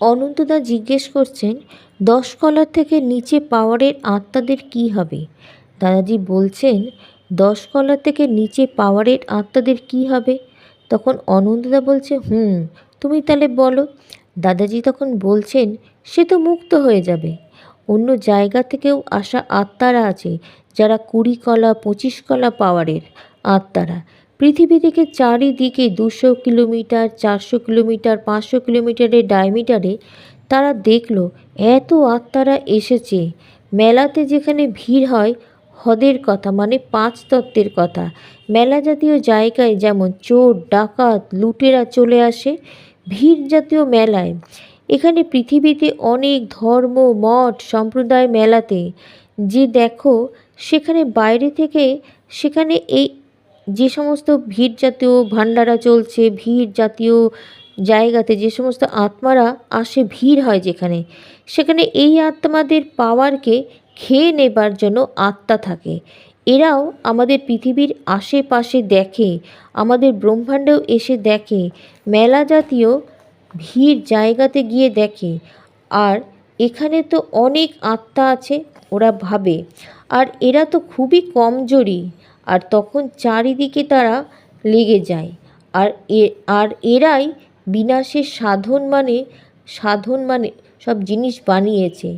অনন্তদা জিজ্ঞেস করছেন, দশ কলার থেকে নিচে পাওয়ারের আত্মাদের কী হবে? দাদাজি বলছেন, দশ কলার থেকে নিচে পাওয়ারের আত্মাদের কী হবে? তখন অনন্তদা বলছে, হুম, তুমি তাহলে বলো। দাদাজি তখন বলছেন, সে তো মুক্ত হয়ে যাবে। অন্য জায়গা থেকেও আসা আত্মারা আছে, যারা কুড়ি কলা, পঁচিশ কলা পাওয়ারের আত্মারা। পৃথিবী থেকে চারিদিকে দুশো কিলোমিটার, চারশো কিলোমিটার, পাঁচশো কিলোমিটারের ডায়মিটারে তারা দেখল, এত আত্মারা এসেছে। মেলাতে যেখানে ভিড় হয়, হদের কথা মানে পাঁচ তত্ত্বের কথা। মেলা জাতীয় জায়গায় যেমন চোর, ডাকাত, লুটেরা চলে আসে ভিড় জাতীয় মেলায়। এখানে পৃথিবীতে অনেক ধর্ম, মঠ, সম্প্রদায় মেলাতে। যে দেখো, সেখানে বাইরে থেকে সেখানে এই যে সমস্ত ভিড় জাতীয় ভান্ডারা চলছে, ভিড় জাতীয় জায়গাতে যে সমস্ত আত্মারা আসে, ভিড় হয় যেখানে, সেখানে এই আত্মাদের পাওয়ারকে খেয়ে নেবার জন্য আত্মা থাকে। এরাও আমাদের পৃথিবীর আশেপাশে দেখে, আমাদের ব্রহ্মাণ্ডেও এসে দেখে, মেলা জাতীয় ভিড় জায়গাতে গিয়ে দেখে। আর এখানে তো অনেক আত্মা আছে, ওরা ভাবে। আর এরা তো খুবই কমজোরি। আর তখন চারিদিকে তারা লেগে যায়। আর এ, আর এরাই বিনাশের সাধন মানে সাধন মানে সব জিনিস বানিয়েছে।